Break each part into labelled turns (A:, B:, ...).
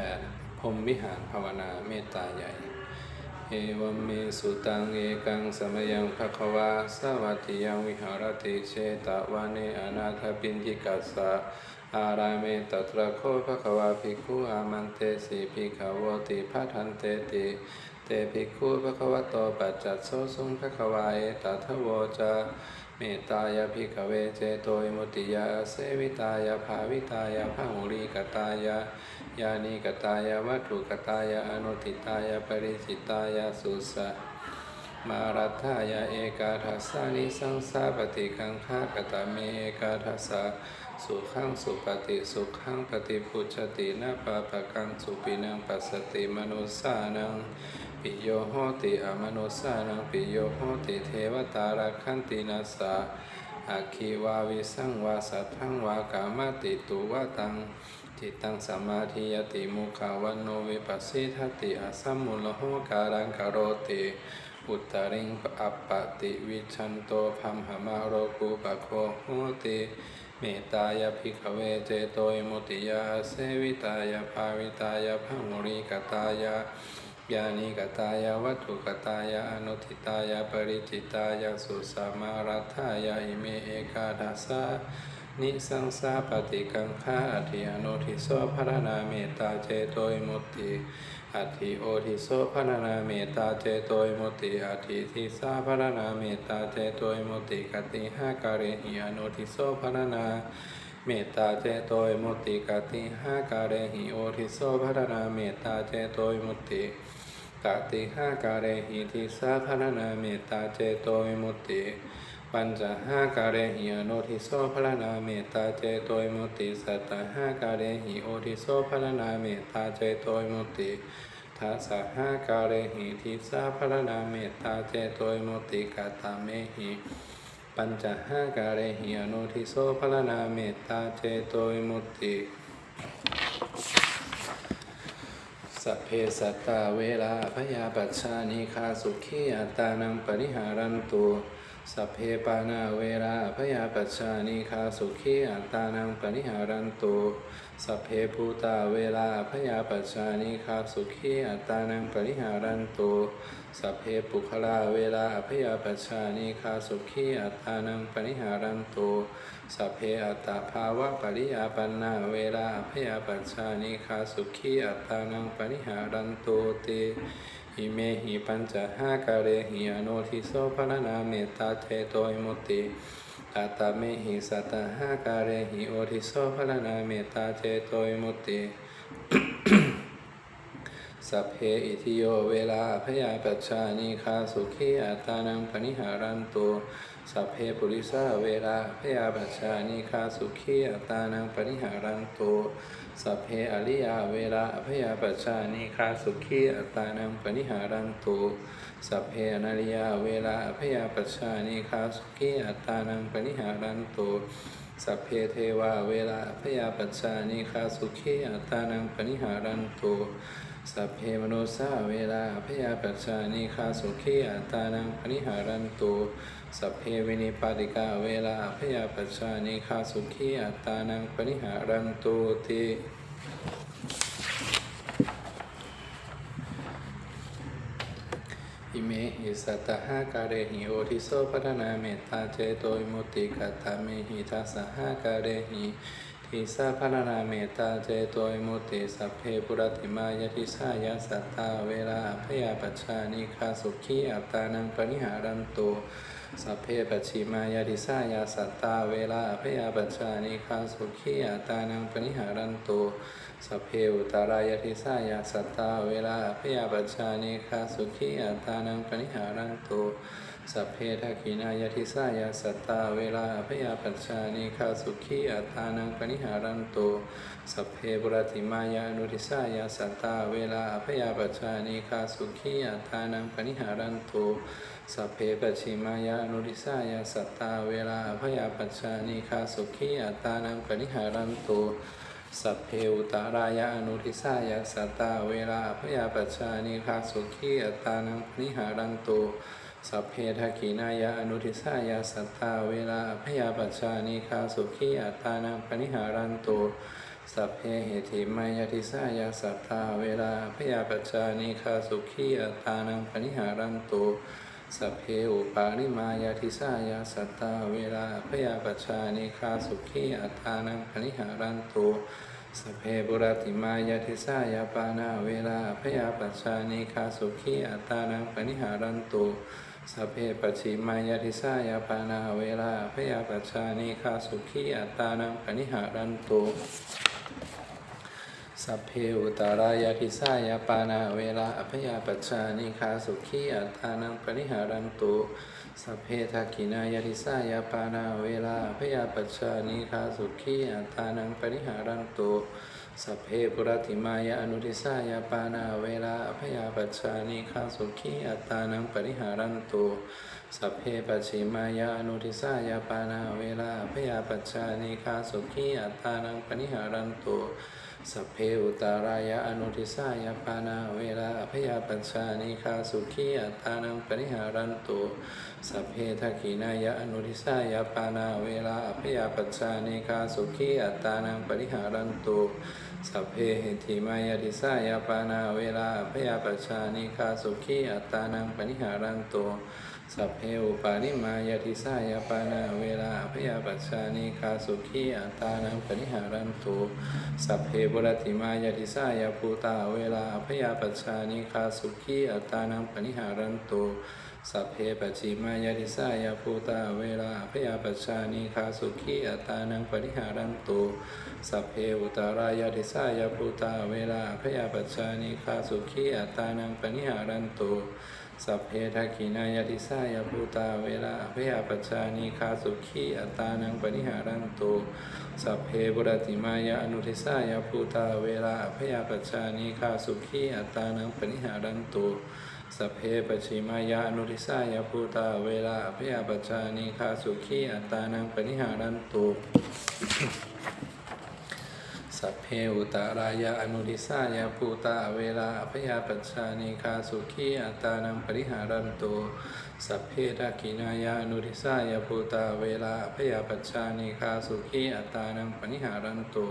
A: 8พรมวิหารภาวนาเมตตาใหญ่เอวเมสุตังเอกังสมยังภควาสวัสดิยังวิหารติเชตวาเนอนาถปินทิกัสสะอารามเมตตระโคภควาภิกขุอามันเตสีภิกขวติพัทันเตติเตภิกขุภควโตปัจจัตโสสุงภควาเอตทโวจา เมตตายภิกขเวเจโตยมุติยาเสวิตายภาวิตายภาหุริกตายายานิกตายาวัตถุกตายาอนุติตายาปริจิตายาสุสะมารัฐายาเอกาทัสสานิสังสาปฏิคังคากตาเมเอกาทัสสะสุขังสุปฏิสุขังปฏิพุชตินาปาปะกังสุปินังปัสสติมนุสานัง ปิโยโหติอมนุสานังปิโยโหติเทวตาราคันตินัสสะอาคีวาวิสังวาสัทธังวากามติตุวะตังจิตตังสมมาธิยติมุขาวันโนวิปัสสิทติอาสัมมุลโหการังกโรติอุตริงอัปปติวิชันโตพัมหมาโรกุปะโคโหติเมตายาภิกขเวเจโตยมุติยาเสวิตายาภาวิตายาพังุริกตายา ยานิกตายาวัตถุกตายาอนุทิตายาปริจิตายาสุสามารัฐายาอิเมเอกาทัสสะนิสังสาปฏิกังขาอธิอนุทิโสภรณาเมตตาเจโตยมุติอธิโอทิโสภรณาเมตตาเจโตยมุติอธิทิสาภรณาเมตตาเจโตยมุติกติหาการิหิอนุทิโสภรณาเมตตาเจโตยมุติกติหาการิหิโอทิโสภรณาเมตตาเจโตยมุติ ติกติหาการิหิทิสาภรณาเมตตาเจโตยมุตติปัญจห้าการเหิโนทิโสพระนาเมตตาเจโตยมุติสัตตห้าการหิโอทิโสพระนาเมตตาเจโตยมุติทัสสะห้าการหิทิสาพระนาเมตตาเจโตยมุติกาตาเมหิปัญจห้าการหิโนทิโสพระนาเมตตาเจโตยมุติ สัพเพสัตตาเวลาพยาปัชชานิคาสุขีอัตตานังปริหารันตุ สัพเพปานาเวราพยาปัชานิคาสุขีอัตตานังปนิหารันตุสัพเพภูตาเวราพยาปัชานิคาสุขีอัตตานังปนิหารันตุสัพเพปุคลาเวราพยาปัชานิคาสุขีอัตตานังปนิหารันตุสัพเพอัตตาภาวะปริยาปันนาเวราพยาปัชานิคาสุขีอัตตานังปนิหารันตุติ อิเมหิปัญจหาการเรหิอโนทิโสภรนาเมตตาเทโตยมุติตาตาเมหิสัตตห้าการเรหิโอทิโสภรนาเมตตาเทโตยมุติสัพเพอิทิโยเวลาพยาปัชชานิคาสุขีอัตานังปนิหารันตุ สัพเพปุริสาเวลาพยาปัชานิคาสุขีอัตานังปนิหารันตุสัพเพอริยาเวลาพยาปัชานิคาสุขีอัตานังปนิหารันตุสัพเพอนาริยาเวลาพยาปัชานิคาสุขีอัตานังปนิหารันตุสัพเพเทวาเวลาพยาปัชานิคาสุขีอัตานังปนิหารันตุสัพเพมโนสาเวลาพยาปัชานิคาสุขีอัตานังปนิหารันตุ สัพเพวินิปาติกาเวลาพยาปัชชานิคาสุขีอัตานังปนิหารันตุติอิเมหิสัตหาการเรหิโอทิโสพัฒนาเมตตาเจโตยมุติกัตาเมหิทัสสหาการเรหิทิสาพัฒนาเมตตาเจโตยมุติสัพเพปุรติมายทิสายาสัตตาเวลาพยาปัชชานิคาสุขีอัตตานังปนิหารันตุ สัพเพปัชิมายาทิสายาสัตตาเวลาพยาปัชชานิคาสุขียาตานังปนิหารันตุสัพเพอุตารายทิสายาสัตตาเวลาพยาปัชชานิคาสุขียาตตานังปนิหารันตุ สัพเพทักขินายทิสายาสัตตาเวลาพยาปัชชานิคาสุขีอัตานังปนิหารันตุสัพเพปุรติมายานุทิสายาสัตตาเวลาพยาปัชชานิคาสุขีอัตานังปนิหารันตุสัพเพปชิมายานุทิสายาสัตตาเวลาพยาปัชชานิคาสุขีอัตานังปนิหารันตุสัพเพอุตารายาอนุทิสายาสัตตาเวลาพยาปัชชานิคาสุขีอัตานังปนิหารันตุ สัพเพทกขินายาอนุทิสายาสัตตาเวลาพยาปัชชานิคาสุขีอัตานังปนิหารันตุสัพเพเหติมายาติสายาสัทธาเวลาพยาปัจจานิคาสุขีอัตานังปณิหารันตุสัพเพอุปาลิมายาติสายาสัทธาเวลาพยาปัจจานิคาสุขีอัตานังปณิหารันตุสัพเพบุรติมายาติสายาปานาเวลาพยาปัจจานิคาสุขีอัตานังปณิหารันตุ สเพปัจฉิมายาติสายาปานาเวลาพยาปัจจานิคาสุขีอัตานังปณิหารันตุสัพเพอุตารายาทิสายาปานาเวลาอภยาปัจจานิคาสุขีอัตานังปริหารันตุสัพเพทักินายาทิสายาปานาเวลาอภยาปัจจานิคาสุขีอัตานังปริหารันตุ สัพเพปุรติมายาอนุทิสายาปานาเวลาอภยาปัจจานิคาสุขีอัตานังปริหารันตุสัพเพปัจิมายาอนุทิสายาปานาเวลาอภยาปัจจานิคาสุขีอัตานังปริหารันตุสัพเพอุตารายะอนุทิสายาปานาเวลาอภยาปัญชานิคาสุขีอัตตานังปริหารันตุสัพเพทักขินายะอนุทิสายาปานาเวลาอภยาปัญชานิคาสุขีอัตตานังปริหารันตุ สัพเพหิติมายาติสายาปานาเวลาอภยาปชานิคาสุขีอัตตานังปริหารันตุสัพเพอุปาริมายาติสายาปานาเวลาอภยาปชานิคาสุขีอัตตานังปริหารันตุสัพเพบุรติมายาติสายาภูตาเวลาอภยาปัจจานิคาสุขีอัตตานังปณิหารันตุ สัพเพปัจจิมายาติสายาภูตาเวลาอภยาปัจจานิคาสุขีอัตานังปณิหารันตุสัพเพอุตารายาติสายาภูตาเวลาอภยาปัจจานิคาสุขีอัตานังปณิหารันตุสัพเพทักขินายาติสายาภูตาเวลาอภยาปัจจานิคาสุขีอัตานังปณิหารันตุสัพเพบุรติมายาอนุทิสายาภูตาเวลาอภยาปัจจานิคาสุขีอัตานังปณิหารันตุ สเพปชิมายาอนุทิสายาภูตาเวลาอภยาปัจจานิคาสุขีอัตานังปณิหารันตุสัพเพอุตารายาอนุทิสายาภูตาเวลาอภยาปัจจานิคาสุขีอัตานังปริหารันตุสัพเพทักินายาอนุทิสายาภูตาเวลาอภยาปัจจานิคาสุขีอัตตานังปริหารันตุ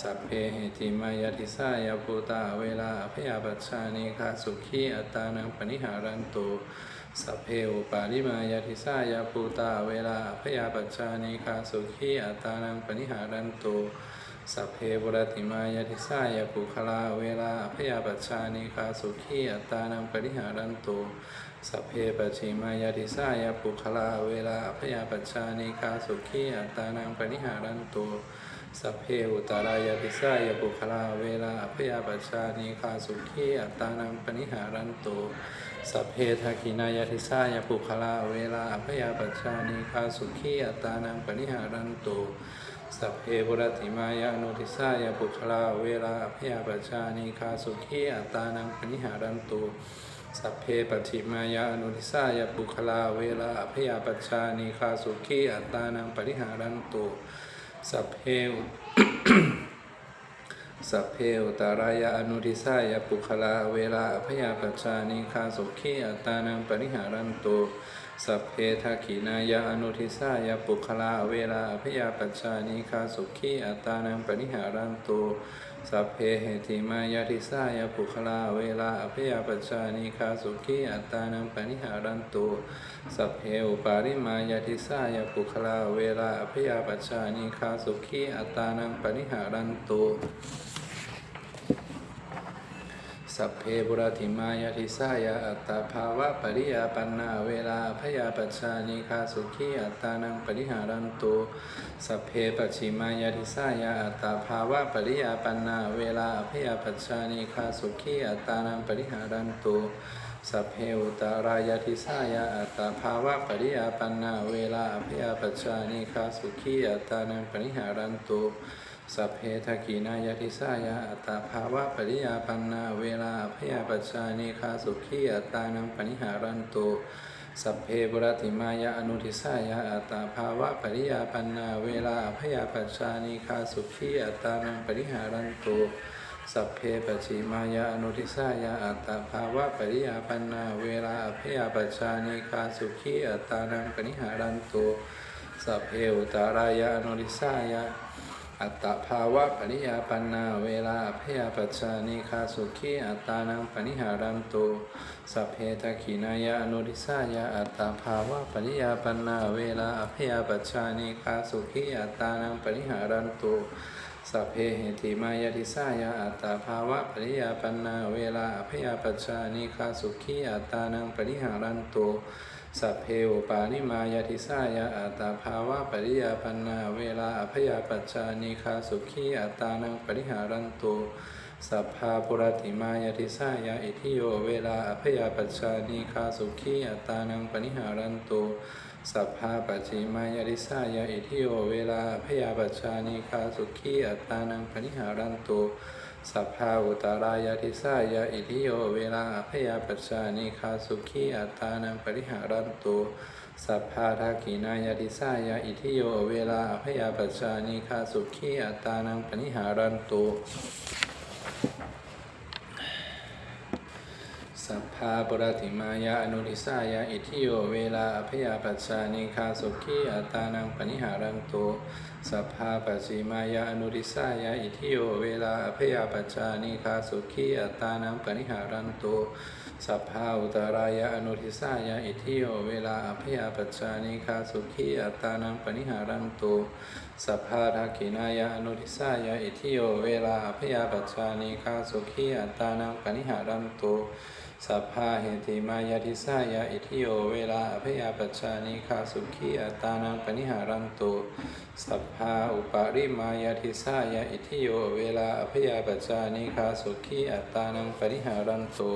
A: สัพเพเหติมายาทิสายาภูตาเวลาอภยาปัจจานิคาสุขีอัตานังปริหารันตุสัพเพอุปาลิมายาทิสายาภูตาเวลาอภยาปัจจานิคาสุขีอัตานังปริหารันตุสัพเพบุรติมายาทิสายาปุคลาเวลาอภยาปัจจานิคาสุขีอัตานังปริหารันตุสัพเพปัจฉิมายาทิสายาปุคลาเวลาอภยาปัจจานิคาสุขีอัตานังปริหารันตุ สัพเพอุตารายาทิสายาปุคลาเวลาอภยาปัจจานิคาสุขีอัตานังปริหารันตุสัพเพทักินายาทิสายาปุคลาเวลาอภยาปัจจานิคาสุขีอัตานังปริหารันตุสัพเพบุรติมายานุทิสายาปุคลาเวลาอภยาปัจจานิคาสุขีอัตานังปณิหารันตุสัพเพปัจฉิมายานุทิสายาปุคลาเวลาอภยาปัจจานิคาสุขีอัตตานังปณิหารันตุ สัพเพุสัพเพุตารายาอนุทิสายาปุคลาเวลาอภยาปัจจานิคาสุขีอัตตานังปริหารันตุสัพเพทักขีนายาอนุทิสายาปุคลาเวลาอภยาปัจจานิคาสุขีอัตตานังปริหารันตุ สัพเพเหติมายาทิสายาปุคลาเวลาอภิยาปัจจานิคาสุขีอัตตานังปริหารันตุสัพเพอุปาริมายาทิสายาปุคลาเวลาอภิยาปัจจานิคาสุขีอัตตานังปริหารันตุ สัพเพบุรติมายาทิสายาอัตตาภาวะปริยาปันนาเวลาพยาปัจจานิคาสุขีอัตตานังปริหารันตุสัพเพปัจฉิมายาทิสายาอัตตาภาวะปริยาปันนาเวลาพยาปัจจานิคาสุขีอัตตานังปริหารันตุสัพเพอุตารายาทิสายาอัตตาภาวะปริยาปันนาเวลาพยาปัจจานิคาสุขีอัตตานังปริหารันตุ สัพเพทกขินายทิสายาอัตตาภาวะปริยาปันนาเวลาอภยาปัจจานิคาสุขีอัตตานังปณิหารันตุสัพเพบุรติมายาอนุทิสายาอัตตาภาวะปริยาปันนาเวลาอภยาปัจจานิคาสุขีอัตตานังปณิหารันตุสัพเพปชิมายาอนุทิสายาอัตตาภาวะปริยาปันนาเวลาอภยาปัจจานิคาสุขีอัตตานังปณิหารันตุสัพเพอุตารายาอนุทิสายา อัตตภาวะปริยาปันนาเวลาอภยาปัจจานิคาสุขีอัตตานังปณิหารันตุสัพเพทะขีนายะอนุริสายะอัตตภาวะปริยาปันนาเวลาอภยาปัจจานิคาสุขีอัตตานังปณิหารันตุสัพเพเหติมายติสายะอัตตภาวะปริยาปันนาเวลาอภยาปัจจานิคาสุขีอัตตานังปณิหารันตุ สัพเพอปาณิมายติสายะอัตตาภาวะปริยาปันนาเวลาอภยาปัจจานิคาสุขีอัตตานังปริหารันตุสัพพาปุรติมายติสายะอิทิโยเวลาอภยาปัจจานิคาสุขีอัตตานังปริหารันตุสัพพาปัจจิมายติสายะอิทิโยเวลาอภยาปัจจานิคาสุขีอัตตานังปริหารันตุ สัพพาอุตารายาติสายาอิทิโย เวลาอภยาปัจจานิคาสุขีอัตตานังปริหารันตุสัพพาทากีนายาติสายาอิทิโย เวลาอภยาปัจจานิคาสุขีอัตตานังปริหารันตุ พาปรติมายาอนุริสายาอิทิโยเวลาอภยาปัจจานิคาสุขีอัตานังปณิหารันตุสัพพาปัจจิมายาอนุริสายาอิทิโยเวลาอภยาปัจจานิคาสุขีอัตตานังปณิหารันตุ สัพพาอุตรายะอนุทิสายะอิทิโยเวลาอภยาปัจจานิคาสุขีอัตานังปณิหารันตุสัพพาทักขินายะอนุทิสายะอิทิโยเวลาอภยาปัจจานิคาสุขีอัตานังปณิหารันตุสัพพาเหติมายาทิสายะอิทิโยเวลาอภยาปัจจานิคาสุขีอัตานังปณิหารันตุสัพพาอุปาริมายาทิสายะอิทิโยเวลาอภยาปัจจานิคาสุขีอัตตานังปณิหารันตุ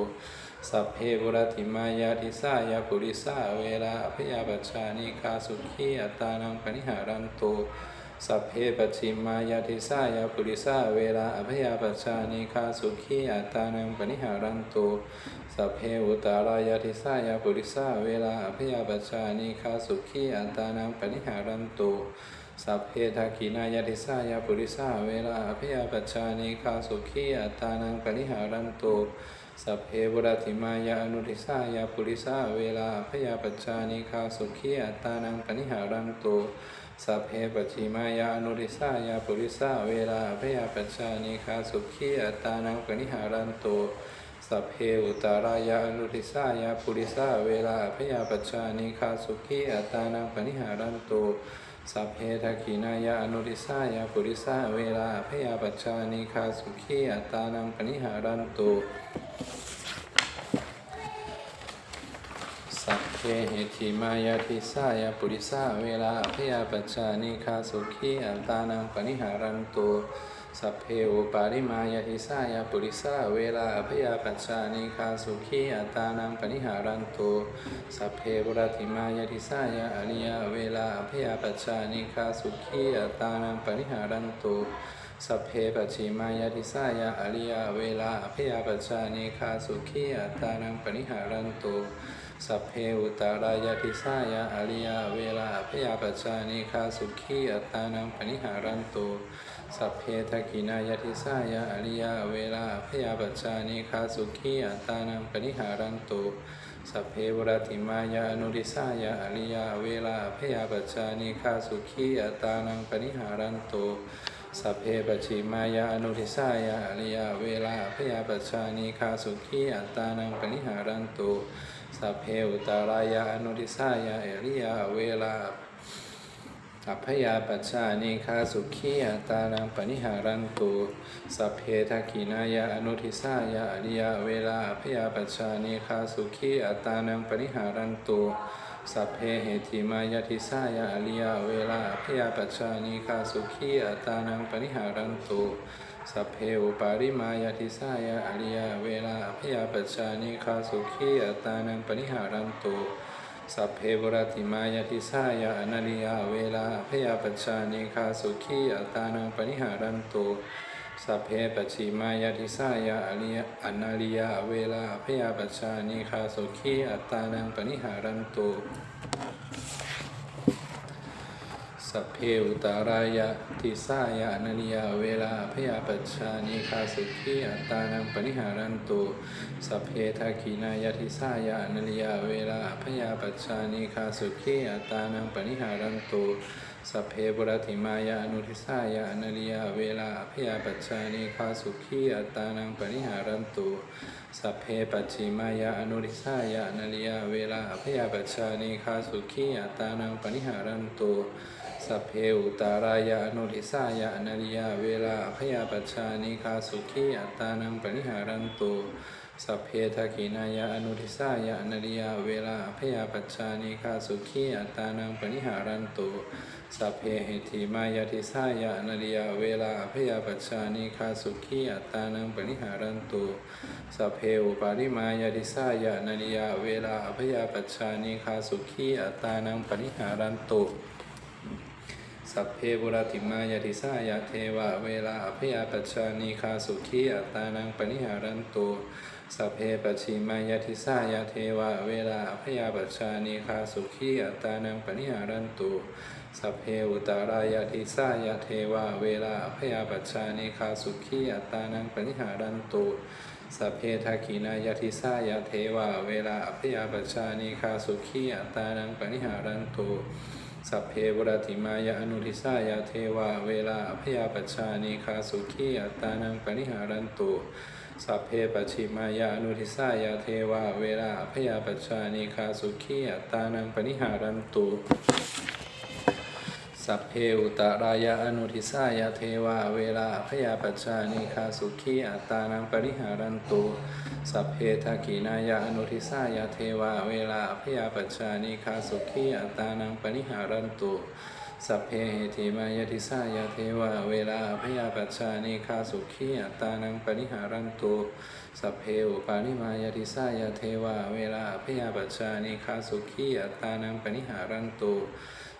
A: สัพเพบุรติมายาทิสายาปุริสาเวลาอภยาปัจจานิคาสุขีอัตานังปณิหารันตุสัพเพปชิมายาทิสายาปุริสาเวลาอภยาปัจจานิคาสุขีอัตานังปณิหารันตุสัพเพอุตารายาทิสายาปุริสาเวลาอภยาปัจจานิคาสุขีอัตานังปณิหารันตุสัพเพทักินายาทิสายาปุริสาเวลาอภยาปัจจานิคาสุขีอัตานังปณิหารันตุ สัพเพบุรติมายาอนุทิสายาปุริสาเวลาอภยาปัจจานิคาสุขีอัตตานังปณิหารันตุสัพเพปัจฉิมายาอนุทิสายาปุริสาเวลาอภยาปัจจานิคาสุขีอัตตานังปณิหารันตุสัพเพอุตารายาอนุทิสายาปุริสาเวลาอภยาปัจจานิคาสุขีอัตตานังปณิหารันตุ สัพเพทักขินายะอนุริสายาปุริสาเวลาพยาปัจจานิคาสุขีอัตานังปณิหารันตุสัพเพเหติมายาทิสายาปุริสาเวลาพยาปัจจานิคาสุขีอัตตานังปณิหารันตุ สัพเพอุปาริมายาทิสายาปุริสาเวลาพยาปัจจานิคาสุขีอัตานังปณิหารันตุสัพเพบุรติมายาทิสายาอริยาเวลาพยาปัจจานิคาสุขีอัตานังปณิหารันตุสัพเพปัจฉิมายาทิสายาอริยาเวลาพยาปัจจานิคาสุขีอัตานังปณิหารันตุ สัพเพอุตารายาทิสายาอริยเวลาพยาปัจจานิคาสุขีอัตตานังปณิหารันตุสัพเพทักขินายาทิสายาอริยเวลาพยาปัจจานิคาสุขีอัตตานังปณิหารันตุสัพเพวรติมายาอนุริสายาอริยเวลาพยาปัจจานิคาสุขีอัตตานังปณิหารันตุสัพเพปชิมายาอนุทิสายาอริยเวลาพยาปัจจานิคาสุขีอัตตานังปณิหารันตุ สัพเพอุตารายาอนุทิสายาอริยเวลาอัพยาปัจจานิคาสุขีอัตานังปณิหารันตุสัพเพทักินายาอนุทิสายาอริยเวลาอัพยาปัจจานิคาสุขีอัตานังปณิหารันตุสัพเพเหติมายาทิสายาอริยเวลาอัพยาปัจจานิคาสุขีอัตตานังปณิหารันตุ สัพเพอุปาริมายาทิสายาอริยาเวลาพยาปัจจานิคาสุขีอัตานังปณิหารันตุสัพเพบรติมายาทิสายาอนาลิยาเวลาพยาปัจจานิคาสุขีอัตานังปณิหารันตุสัพเพปัจฉิมายาทิสายาอริยอนาลิยาเวลาพยาปัจจานิคาสุขีอัตานังปณิหารันตุ สัพเพอุตารายะทิสายาอนาลิยาเวลาพยาปัจจานิคาสุขีอัตานังปณิหารันตุสัพเพทักขินายาทิสายาอนาลิยาเวลาพยาปัจจานิคาสุขีอัตานังปณิหารันตุสัพเพบุรติมายาอนุทิสายาอนาริยาเวลาอภยาปัจจานิคาสุขีอัตานังปริหารันตุสัพเพปัจฉิมายาอนุทิสายาอนาริยาเวลาอภยาปัจจานิคาสุขีอัตตานังปริหารันตุ สัพเพอุตารายาอนุทิสายาอนาริยาเวลาอภยาปัจจานิคาสุขีอัตานังปริหารันตุสัพเพทักินายาอนุทิสายาอนาริยาเวลาอภยาปัจจานิคาสุขีอัตานังปริหารันตุสัพเพหิติมายาทิสายาอนาริยาเวลาอภยาปัจจานิคาสุขีอัตานังปริหารันตุสัพเพอุปาริมายาทิสายาอนาริยาเวลาอภยาปัจจานิคาสุขีอัตตานังปริหารันตุ สัพเพบุรติมายาติสายาเทวะเวลาอภยาปัจจานิคาสุขีอัตตานังปณิหารันตุสัพเพปัจฉิมายาติสายาเทวะเวลาอภยาปัจจานิคาสุขีอัตตานังปณิหารันตุสัพเพอุตารายาติสายาเทวะเวลาอภยาปัจานิคาสุขีอัตตานังปณิหารันตุสัพเพทักขินายาติสายาเทวะเวลาอภยาปัจานิคาสุขีอัตตานังปณิหารันตุ สัพเพบุรติมายาอนุทิสายาเทวาเวลาอพยาปัจจานิคาสุขีอัตานังปณิหารันตุสัพเพปชิมายาอนุทิสายาเทวาเวลาอพยาปัจจานิคาสุขีอัตตานังปณิหารันตุ สัพเพอุตรายาอนุทิสายาเทวะเวลาอภยาปัจจานิคาสุขีอัตานังปริหารันตุสัพเพทักขินายาอนุทิสายาเทวะเวลาอภยาปัจจานิคาสุขีอัตานังปริหารันตุสัพเพเหติมายาทิสายาเทวะเวลาอภยาปัจานิคาสุขีอัตานังปริหารันตุสัพเพอุปาณิมายาทิสายาเทวะเวลาอภยาปัจานิคาสุขีอัตตานังปริหารันตุ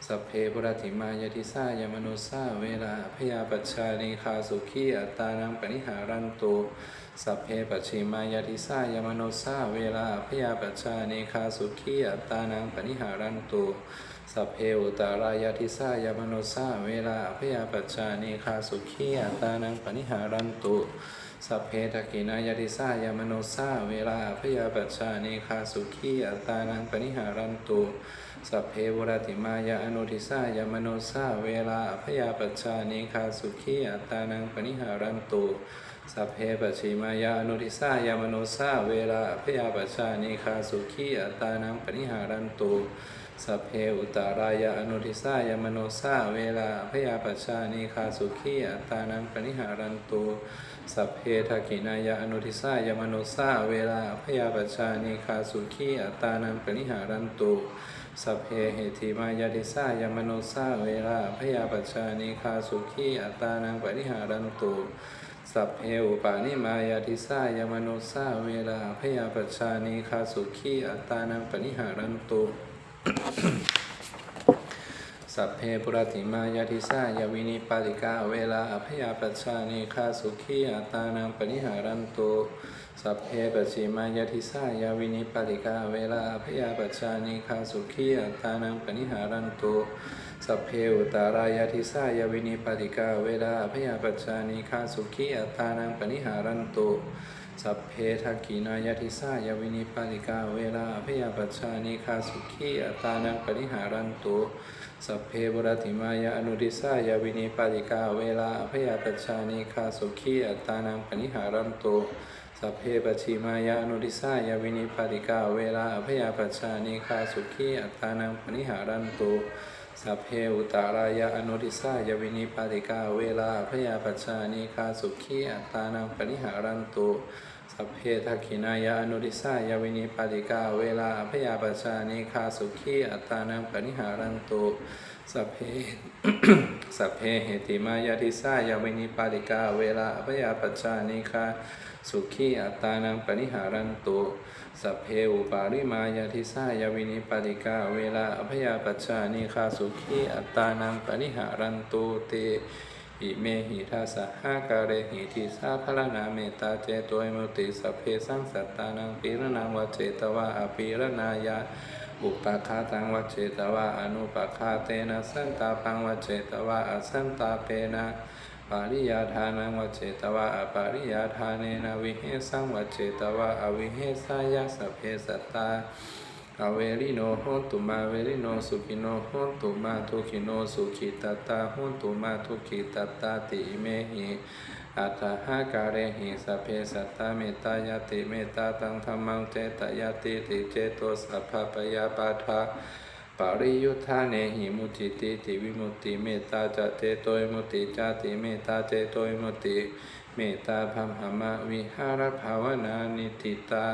A: สัพเพปุรติมายาทิสายามนุสาเวลาพยาปัจจานิคาสุขีอัตานังปณิหารันตุสัพเพปัชิมายาทิสายามนุสาเวลาพยาปัจจานิคาสุขีอัตตานังปณิหารันตุ สัพเพอุตารายาทิสายามนุสาเวลาพยาปัจจานิคาสุขีอัตานังปณิหารันตุสัพเพทกินายาติสายามโนสาเวลาพยาปัจจานิคาสุขีอัตานังปณิหารันตุสัพเพบุรติมายาอนุทิสายามโนสาเวลาพยาปัจจานิคาสุขีอัตานังปณิหารันตุสัพเพปัจฉิมายาอนุทิสายามโนสาเวลาพยาปัจจานิคาสุขีอัตตานังปณิหารันตุ สัพเพอุตารายาอนุทิสายามโนสาเวลาพยาปัจจานิคาสุขีอัตานังปณิหารันตุสัพเพทกินายาอนุทิสายามโนสาเวลาพยาปัจจานิคาสุขีอัตานังปณิหารันตุสัพเพเหติมายาติสายามโนสาเวลาพยาปัจจานิคาสุขีอัตานังปณิหารันตุสัพเพอุปาณิมายาติสายามโนสาเวลาพยาปัจจานิคาสุขีอัตานังปณิหารันตุ สัพเพปุรติมายาทิสายาวินิปาติกาเวลาอภยาปัชชานิคาสุขีอัตานังปณิหารันตุสัพเพปัจิมายาทิสายาวินิปาติกาเวลาอภยาปัชชานิคาสุขีอัตตานังปณิหารันตุ สัพเพอุตารายาทิสายาวินิปาติกาเวลาอภยาปัจจานิคาสุขีอัตตานังปณิหารันตุสัพเพทักขินายาทิสายาวินิปาติกาเวลาอภยาปัจจานิคาสุขีอัตตานังปณิหารันตุสัพเพบุรติมายาอนุทิสายาวินิปาติกาเวลาอภยาปัจจานิคาสุขีอัตตานังปณิหารันตุสัพเพปัจฉิมายาอนุทิสายาวินิปาติกาเวลาอภยาปัจจานิคาสุขีอัตตานังปณิหารันตุ สัพเพอุตารายะอนุทิสายวินิปาติกาเวลาพยาปัจจานิคาสุขีอัตตานังปริหารันตุ สัพเพทักขินายาอนุทิสายาวินิปาติกา เวลาอภยาปัจจานิคาสุขีอัตานังปณิหารันตุสัพเพสัพเพเหติมายาทิสายาวินิปาติกา เวลาอภยาปัจจานิคาสุขีอัตานังปณิหารันตุสัพเพอุปาริมายาทิสายาวินิปาติกา เวลาอภยาปัจจานิคาสุขีอัตตานังปณิหารันตุเต อิเมหิทัสสะหาการเรหิทิสาพลนาเมตาเจโตยมุติสัพเพสังสัตตานังปีรนังวัจเจตวะอปีรนายาอุปาคาตังวัจเจตวะอนุปาคาเตนะสันตาปังวัจเจตวะอสันตาเปนะปาริยาทานังวัจเจตวะอปาริยาทาเนนะวิเหสังวัจเจตวะอวิเหสายาสเพสัตตา อเวริโนโหนตุมาเวริโนสุขิโนโหนตุมาทุขิโนสุขิตตาโหนตุมาทุขิตตาติเมหิอัตถาการหิสัพเพสัตตาเมตตายาติเมตตาตังธรรมังเจตยาติติเจโตสัพพปยาปาทาปริยุทธาเนหิมุติติติวิมุติเมตตาจะเตโตยมุติจาติเมตตาเจโตยมุติเมตตาพัมหมะวิหารภาวนานิติตา